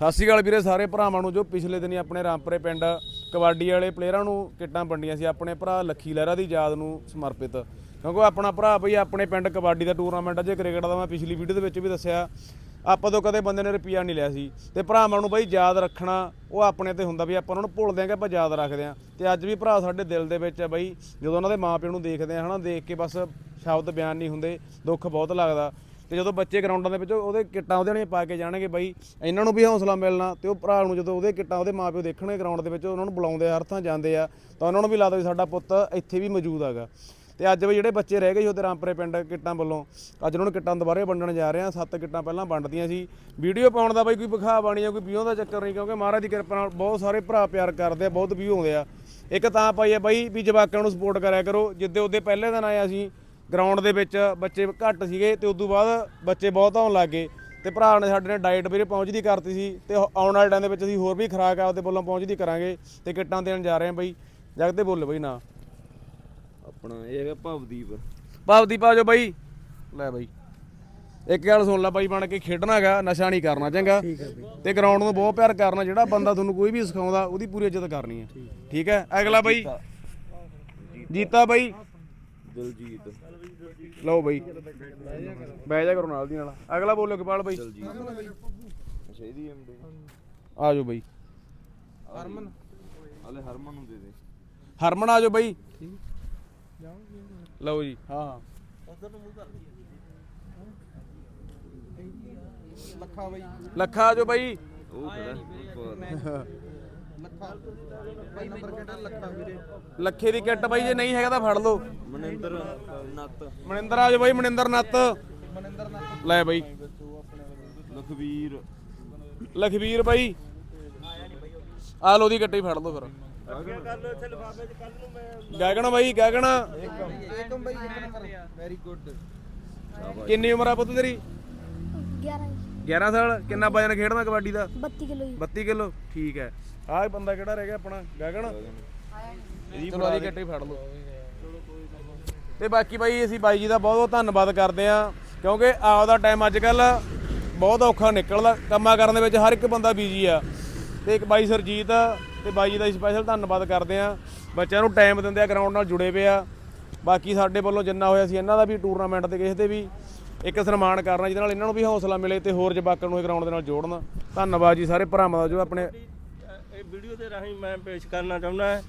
ਸਤਿ ਸ਼੍ਰੀ ਅਕਾਲ ਵੀਰੇ, ਸਾਰੇ ਭਰਾਵਾਂ ਨੂੰ ਜੋ ਪਿਛਲੇ ਦਿਨੀ ਆਪਣੇ ਰਾਮਪੁਰੇ ਪਿੰਡ ਕਬੱਡੀ ਵਾਲੇ ਪਲੇਅਰਾਂ ਨੂੰ ਕਿੱਟਾਂ ਵੰਡੀਆਂ ਸੀ, ਆਪਣੇ ਭਰਾ ਲੱਖੀ ਲਹਿਰਾ ਦੀ ਯਾਦ ਨੂੰ ਸਮਰਪਿਤ। ਕਿਉਂਕਿ ਉਹ ਆਪਣਾ ਭਰਾ ਬਈ ਆਪਣੇ ਪਿੰਡ ਕਬੱਡੀ ਦਾ ਟੂਰਨਾਮੈਂਟ ਜੇ ਕ੍ਰਿਕਟ ਦਾ ਮੈਂ ਪਿਛਲੀ ਵੀਡੀਓ ਦੇ ਵਿੱਚ ਵੀ ਦੱਸਿਆ, ਆਪਾਂ ਤੋਂ ਕਦੇ ਬੰਦੇ ਨੇ ਰੁਪਿਆ ਨਹੀਂ ਲਿਆ ਸੀ। ਤੇ ਭਰਾਵਾਂ ਨੂੰ ਬਈ ਯਾਦ ਰੱਖਣਾ, ਉਹ ਆਪਣੇ ਤੇ ਹੁੰਦਾ ਵੀ ਆਪਾਂ ਉਹਨਾਂ ਨੂੰ ਭੁੱਲਦੇ ਆਂ ਕਿ ਆਪਾਂ ਯਾਦ ਰੱਖਦੇ ਆਂ ਤੇ ਅੱਜ ਵੀ ਭਰਾ ਸਾਡੇ ਦਿਲ ਦੇ ਵਿੱਚ ਆ ਬਈ, ਜਦੋਂ ਉਹਨਾਂ ਦੇ ਮਾਪਿਆਂ ਨੂੰ ਦੇਖਦੇ ਆ ਹਨਾ, ਦੇਖ ਕੇ ਬਸ ਸ਼ਬਦ ਬਿਆਨ ਨਹੀਂ ਹੁੰਦੇ, ਦੁੱਖ ਬਹੁਤ ਲੱਗਦਾ। ਤੇ ਜਦੋਂ ਬੱਚੇ ਗਰਾਊਂਡਾਂ ਦੇ ਵਿੱਚ ਉਹਦੇ ਕਿੱਟਾਂ ਉਹਦੇ ਨੇ ਪਾ ਕੇ ਜਾਣਗੇ ਬਾਈ, ਇਹਨਾਂ ਨੂੰ ਵੀ ਹੌਸਲਾ ਮਿਲਣਾ ਤੇ ਉਹ ਭਰਾ ਨੂੰ ਜਦੋਂ ਉਹਦੇ ਕਿੱਟਾਂ ਉਹਦੇ ਮਾਪਿਓ ਦੇਖਣਗੇ ਗਰਾਊਂਡ ਦੇ ਵਿੱਚ, ਉਹਨਾਂ ਨੂੰ ਬੁਲਾਉਂਦੇ ਹਰ ਥਾਂ ਜਾਂਦੇ ਆ, ਤਾਂ ਉਹਨਾਂ ਨੂੰ ਵੀ ਲੱਗਦਾ ਵੀ ਸਾਡਾ ਪੁੱਤ ਇੱਥੇ ਵੀ ਮੌਜੂਦ ਹੈਗਾ। ਤੇ ਅੱਜ ਵੀ ਜਿਹੜੇ ਬੱਚੇ ਰਹਿ ਗਏ ਸੀ ਉਹਦੇ ਰਾਮਪੁਰੇ ਪਿੰਡ ਕਿੱਟਾਂ ਵੱਲੋਂ, ਅੱਜ ਉਹਨਾਂ ਨੂੰ ਕਿੱਟਾਂ ਦੁਬਾਰੇ ਵੰਡਣ ਜਾ ਰਹੇ ਆ, ਸੱਤ ਕਿੱਟਾਂ ਪਹਿਲਾਂ ਵੰਡਦੀਆਂ ਸੀ। ਵੀਡੀਓ ਪਾਉਣ ਦਾ ਬਾਈ ਕੋਈ ਵਿਖਾਵਾ ਨਹੀਂ ਆ ਕੋਈ ਵਿਊ ਦਾ ਚੱਕਰ ਨਹੀਂ, ਕਿਉਂਕਿ ਮਹਾਰਾਜ ਦੀ ਕਿਰਪਾ ਨਾਲ ਬਹੁਤ ਸਾਰੇ ਭਰਾ ਪਿਆਰ ਕਰਦੇ ਆ, ਬਹੁਤ ਵਿਊ ਆਉਂਦੇ ਆ। ਇੱਕ ਤਾਂ ਪਾਈ ਆ ਬਾਈ ਵੀ ਜਵਾਕਾਂ ਨੂੰ ਸਪੋਰਟ ਕਰਿਆ ਕਰੋ, ਜਿੱਦੇ ਉਹਦੇ ਪਹਿਲੇ ਦਿਨ ਆਏ ਅਸੀਂ ਗਰਾਊਂਡ ਦੇ ਵਿੱਚ ਬੱਚੇ ਘੱਟ ਸੀਗੇ ਤੇ ਉਦੋਂ ਬਾਅਦ ਬੱਚੇ ਬਹੁਤ ਆਉਣ ਲੱਗ ਗਏ। ਤੇ ਭਰਾ ਨੇ ਸਾਡੇ ਨੇ ਡਾਈਟ ਵੀਰੇ ਪਹੁੰਚਦੀ ਕਰਤੀ ਸੀ ਤੇ ਆਉਣ ਵਾਲੇ ਟਾਈਮ ਦੇ ਵਿੱਚ ਅਸੀਂ ਹੋਰ ਵੀ ਖੁਰਾਕ ਆਪਦੇ ਵੱਲੋਂ ਪਹੁੰਚਦੀ ਕਰਾਂਗੇ ਤੇ ਕਿੱਟਾਂ ਦੇਣ ਜਾ ਰਹੇ ਹਾਂ ਬਾਈ। ਜਗਦੇ ਬੋਲ ਬਈ ਨਾ। ਆਪਣਾ ਇਹ ਹੈਗਾ ਭਵਦੀਪ। ਭਵਦੀਪ ਆ ਜਾਓ ਬਾਈ। ਲੈ ਬਾਈ। ਇੱਕ ਗੱਲ ਸੁਣ ਲੈ ਬਾਈ ਬਣ ਕੇ ਖੇਡਣਾ ਹੈਗਾ ਨਸ਼ਾ ਨਹੀਂ ਕਰਨਾ ਚੰਗਾ। ਤੇ ਗਰਾਊਂਡ ਨੂੰ ਬਹੁਤ ਪਿਆਰ ਕਰਨਾ ਜਿਹੜਾ ਬੰਦਾ ਤੁਹਾਨੂੰ ਕੋਈ ਵੀ ਸਿਖਾਉਂਦਾ ਉਹਦੀ ਪੂਰੀ ਇੱਜ਼ਤ ਕਰਨੀ ਹੈ। ਠੀਕ ਹੈ। ਅਗਲਾ ਬਾਈ। ਜੀਤਾ ਬਾਈ। ਦਿਲਜੀਤ। ਲਓ ਬਾਈ। ਬਹਿ ਜਾ ਕਰੋ ਨਾਲ ਦੀ ਨਾਲ। ਅਗਲਾ ਬੋਲੋ ਕਿਪਾਲ ਬਾਈ। ਦਿਲਜੀਤ ਅੱਛਾ ਇਹਦੀ ਐਮਡੀ ਆ ਜਾਓ ਬਾਈ। ਹਰਮਨ। ਹਲੇ ਹਰਮਨ ਨੂੰ ਦੇ ਦੇ। ਹਰਮਨ ਆ ਜਾਓ ਬਾਈ। ਲਓ ਜੀ ਹਾਂ। ਲੱਖਾ ਬਾਈ। ਲੱਖਾ ਆ ਜਾਓ ਬਾਈ। ਉਹ ਖੜਾ। ਲੱਖਾ ਬਾਈ ਨੰਬਰ ਕਿਹੜਾ ਲੱਖਾ ਵੀਰੇ? ਲੱਖੇ ਦੀ ਕਿੱਟ ਬਾਈ ਜੇ ਨਹੀਂ ਹੈਗਾ ਤਾਂ ਫੜ ਲਓ। ਮਨਿੰਦਰ ਨੱਤ। ਮਨਿੰਦਰ ਆ ਜਾਓ ਬਾਈ ਮਨਿੰਦਰ ਨੱਤ। ਮਨਿੰਦਰ ਨਾਲ ਲੈ ਬਾਈ। ਲਖਵੀਰ। ਲਖਵੀਰ ਬਾਈ। ਆ ਲੋ ਦੀ ਗੱਟੀ ਫੜ ਲਓ ਫਿਰ। ਗਗਨ ਬਾਈ ਗਗਨ। ਏਕਮ ਬਾਈ ਇੱਕ ਨੰਬਰ ਵੈਰੀ ਗੁੱਡ ਕਿੰਨੀ ਉਮਰ ਆ ਪੁੱਤ ਤੇਰੀ? 11 11 ਸਾਲ ਕਿੰਨਾ ਵਜਨ ਖੇਡਦਾ ਕਬੱਡੀ ਦਾ? 32 ਕਿਲੋ ਜੀ। 32 ਕਿਲੋ ਠੀਕ ਹੈ। ਆਹ ਬੰਦਾ ਕਿਹੜਾ ਰਹਿ ਗਿਆ ਆਪਣਾ? ਗਗਨ? ਚਲੋ ਦੀ ਗੱਟੀ ਫੜ ਲਓ। ਤੇ ਬਾਕੀ ਬਾਈ ਅਸੀਂ ਬਾਈ ਜੀ ਦਾ ਬਹੁਤ ਬਹੁਤ ਧੰਨਵਾਦ ਕਰਦੇ ਆ ਕਿਉਂਕਿ ਆਪਦਾ ਟਾਈਮ ਅੱਜ ਕੱਲ ਬਹੁਤ ਔਖਾ ਨਿਕਲਦਾ ਕੰਮਾਂ ਕਰਨ ਦੇ ਵਿੱਚ ਹਰ ਇੱਕ ਬੰਦਾ ਬਿਜ਼ੀ ਆ। ਤੇ ਇੱਕ ਬਾਈ ਸਰਜੀਤ ਤੇ ਬਾਈ ਜੀ ਦਾ ਸਪੈਸ਼ਲ ਧੰਨਵਾਦ ਕਰਦੇ ਆ ਬੱਚਿਆਂ ਨੂੰ ਟਾਈਮ ਦਿੰਦੇ ਆ ਗਰਾਊਂਡ ਨਾਲ ਜੁੜੇ ਪਏ ਆ। ਬਾਕੀ ਸਾਡੇ ਵੱਲੋਂ ਜਿੰਨਾ ਹੋਇਆ ਸੀ ਇਹਨਾਂ ਦਾ ਵੀ ਟੂਰਨਾਮੈਂਟ ਤੇ ਕਿਸੇ ਦੇ ਵੀ। ਇੱਕ ਸਨਮਾਨ ਕਰਨਾ, ਜਿਹਦੇ ਨਾਲ ਇਹਨਾਂ ਨੂੰ ਵੀ ਹੌਸਲਾ ਮਿਲੇ ਤੇ ਹੋਰ ਜਵਾਕਾਂ ਨੂੰ ਇਹ ਗਰਾਊਂਡ ਦੇ ਨਾਲ ਜੋੜਨ। ਧੰਨਵਾਦ ਜੀ ਸਾਰੇ ਭਰਾਵਾਂ ਦਾ ਜੋ ਆਪਣੇ ਇਹ ਵੀਡੀਓ ਦੇ ਰਾਹੀਂ ਮੈਂ ਪੇਸ਼ ਕਰਨਾ ਚਾਹੁੰਦਾ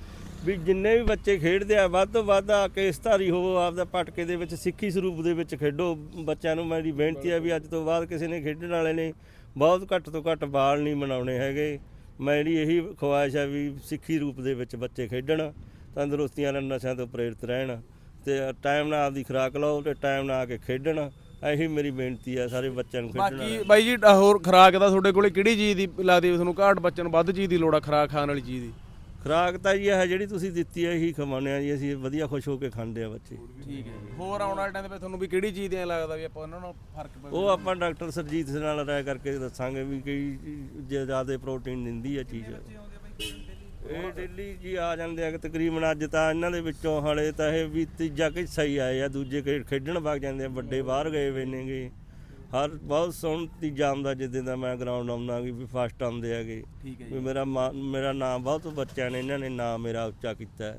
ਵੀ ਜਿੰਨੇ ਵੀ ਬੱਚੇ ਖੇਡਦੇ ਆ, ਵੱਧ ਤੋਂ ਵੱਧ ਆ ਕੇ ਇਸਤਾਰੀ ਹੋਵੋ, ਆਪਦਾ ਪਟਕੇ ਦੇ ਵਿੱਚ, ਸਿੱਖੀ ਸਰੂਪ ਦੇ ਵਿੱਚ ਖੇਡੋ। ਬੱਚਿਆਂ ਨੂੰ ਮੇਰੀ ਬੇਨਤੀ ਆ ਵੀ ਅੱਜ ਤੋਂ ਬਾਅਦ ਕਿਸੇ ਨੇ ਖੇਡਣ ਵਾਲੇ ਨੇ ਬਹੁਤ ਘੱਟ ਤੋਂ ਘੱਟ ਬਾਲ ਨਹੀਂ ਮਨਾਉਣੇ ਹੈਗੇ। ਮੇਰੀ ਇਹੀ ਖੁਆਇਸ਼ ਹੈ ਵੀ ਸਿੱਖੀ ਰੂਪ ਦੇ ਵਿੱਚ ਬੱਚੇ ਖੇਡਣ, ਤੰਦਰੁਸਤੀਆਂ ਨਾਲ ਨਸ਼ਿਆਂ ਤੋਂ ਪ੍ਰੇਰਿਤ ਰਹਿਣ ਤੇ ਟਾਈਮ ਨਾਲ ਆਪਦੀ ਖੁਰਾਕ ਲਓ ਤੇ ਟਾਈਮ ਨਾਲ ਆ ਕੇ ਖੇਡਣ। ਇਹੀ ਮੇਰੀ ਬੇਨਤੀ ਹੈ ਸਾਰੇ ਬੱਚਿਆਂ ਨੂੰ ਖੇਡਣ ਬਾਕੀ ਬਾਈ ਜੀ ਹੋਰ ਖੁਰਾਕ ਦਾ ਤੁਹਾਡੇ ਕੋਲੇ ਕਿਹੜੀ ਚੀਜ਼ ਦੀ ਲੱਗਦੀ ਵੀ ਤੁਹਾਨੂੰ ਘਾਟ ਬੱਚੇ ਨੂੰ ਵੱਧ ਚੀਜ਼ ਦੀ ਲੋੜ ਆ ਖੁਰਾਕ ਖਾਣ ਵਾਲੀ ਚੀਜ਼ ਦੀ? ਖੁਰਾਕ ਤਾਂ ਜੀ ਇਹ ਜਿਹੜੀ ਤੁਸੀਂ ਦਿੱਤੀ ਹੈ ਇਹੀ ਖਵਾਉਂਦੇ ਆ ਜੀ ਅਸੀਂ ਵਧੀਆ ਖੁਸ਼ ਹੋ ਕੇ ਖਾਂਦੇ ਆ ਬੱਚੇ। ਠੀਕ ਹੈ ਹੋਰ ਆਉਣ ਵਾਲੇ ਟਾਈਮ ਦੇ ਵਿੱਚ ਤੁਹਾਨੂੰ ਵੀ ਕਿਹੜੀ ਚੀਜ਼ ਦੇ ਲੱਗਦਾ ਵੀ ਆਪਾਂ ਉਹਨਾਂ ਨਾਲ ਫ਼ਰਕ ਪਵੇ? ਉਹ ਆਪਾਂ ਡਾਕਟਰ ਸਰਜੀਤ ਨਾਲ ਰਾਇ ਕਰਕੇ ਦੱਸਾਂਗੇ ਵੀ ਕਈ ਜ਼ਿਆਦਾ ਪ੍ਰੋਟੀਨ ਦਿੰਦੀ ਹੈ ਚੀਜ਼। ਇਹ ਡੇਲੀ ਜੀ ਆ ਜਾਂਦੇ ਆ ਕਿ ਤਕਰੀਬਨ ਅੱਜ ਤਾਂ ਇਹਨਾਂ ਦੇ ਵਿੱਚੋਂ ਹਲੇ ਤਾਂ ਇਹ ਵੀ ਤੀਜਾ ਕਿ ਸਹੀ ਆਏ ਆ ਦੂਜੇ ਖੇ- ਖੇਡਣ ਵਗ ਜਾਂਦੇ ਆ ਵੱਡੇ ਬਾਹਰ ਗਏ ਵੇ ਨੇਗੇ ਹਰ ਬਹੁਤ ਸੋਹਣ ਤੀਜਾ ਆਉਂਦਾ ਜਿੱਦਾਂ ਦਾ ਮੈਂ ਗਰਾਊਂਡ ਆਉਂਦਾ ਕਿ ਵੀ ਫਸਟ ਆਉਂਦੇ ਹੈ ਵੀ ਮੇਰਾ ਮੇਰਾ ਨਾਮ ਬਹੁਤ ਬੱਚਿਆਂ ਨੇ ਇਹਨਾਂ ਨੇ ਨਾਮ ਮੇਰਾ ਉੱਚਾ ਕੀਤਾ।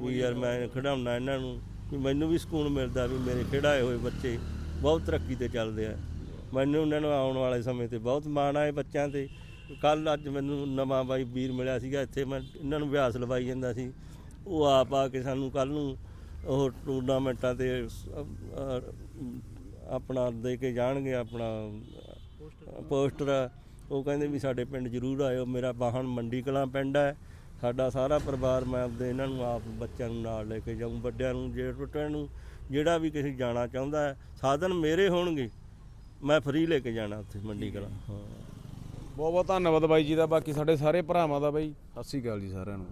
ਵੀ ਯਾਰ ਮੈਂ ਖਿਡਾਉਣਾ ਇਹਨਾਂ ਨੂੰ ਵੀ ਮੈਨੂੰ ਵੀ ਸਕੂਨ ਮਿਲਦਾ ਵੀ ਮੇਰੇ ਖਿਡਾਏ ਹੋਏ ਬੱਚੇ ਬਹੁਤ ਤਰੱਕੀ ਤੇ ਚੱਲਦੇ ਆ। ਮੈਨੂੰ ਉਹਨਾਂ ਨੂੰ ਆਉਣ ਵਾਲੇ ਸਮੇਂ ਤੇ ਬਹੁਤ ਮਾਣ ਆਏ ਬੱਚਿਆਂ ਤੇ। ਕੱਲ ਅੱਜ ਮੈਨੂੰ ਨਵਾਂ ਬਾਈ ਵੀਰ ਮਿਲਿਆ ਸੀਗਾ, ਇੱਥੇ ਮੈਂ ਇਹਨਾਂ ਨੂੰ ਅਭਿਆਸ ਲਵਾਈ ਜਾਂਦਾ ਸੀ। ਉਹ ਆਪ ਆ ਕੇ ਸਾਨੂੰ ਕੱਲ ਨੂੰ ਉਹ ਟੂਰਨਾਮੈਂਟਾਂ ਤੇ ਆਪਣਾ ਦੇ ਕੇ ਜਾਣਗੇ, ਆਪਣਾ ਪੋਸਟਰ ਉਹ ਕਹਿੰਦੇ ਵੀ ਸਾਡੇ ਪਿੰਡ ਜ਼ਰੂਰ ਆਇਓ, ਮੇਰਾ ਬਾਹਣ ਮੰਡੀ ਕਲਾਂ ਪਿੰਡ ਹੈ। ਸਾਡਾ ਸਾਰਾ ਪਰਿਵਾਰ ਮੈਂ ਆਪਦੇ ਇਹਨਾਂ ਨੂੰ, ਆਪ ਬੱਚਿਆਂ ਨੂੰ ਨਾਲ ਲੈ ਕੇ ਜਾਊਂ, ਵੱਡਿਆਂ ਨੂੰ ਜੇ ਟੁੱਟਿਆਂ ਨੂੰ, ਜਿਹੜਾ ਵੀ ਕਿਸੇ ਜਾਣਾ ਚਾਹੁੰਦਾ ਹੈ, ਸਾਧਨ ਮੇਰੇ ਹੋਣਗੇ, ਮੈਂ ਫ੍ਰੀ ਲੈ ਕੇ ਜਾਣਾ ਉੱਥੇ ਮੰਡੀ ਕਲਾਂ। ਹਾਂ। ਬਹੁਤ ਬਹੁਤ ਧੰਨਵਾਦ ਬਾਈ ਜੀ ਦਾ, ਬਾਕੀ ਸਾਡੇ ਸਾਰੇ ਭਰਾਵਾਂ ਦਾ ਬਾਈ। ਸਤਿ ਸ਼੍ਰੀ ਅਕਾਲ ਜੀ ਸਾਰਿਆਂ ਨੂੰ।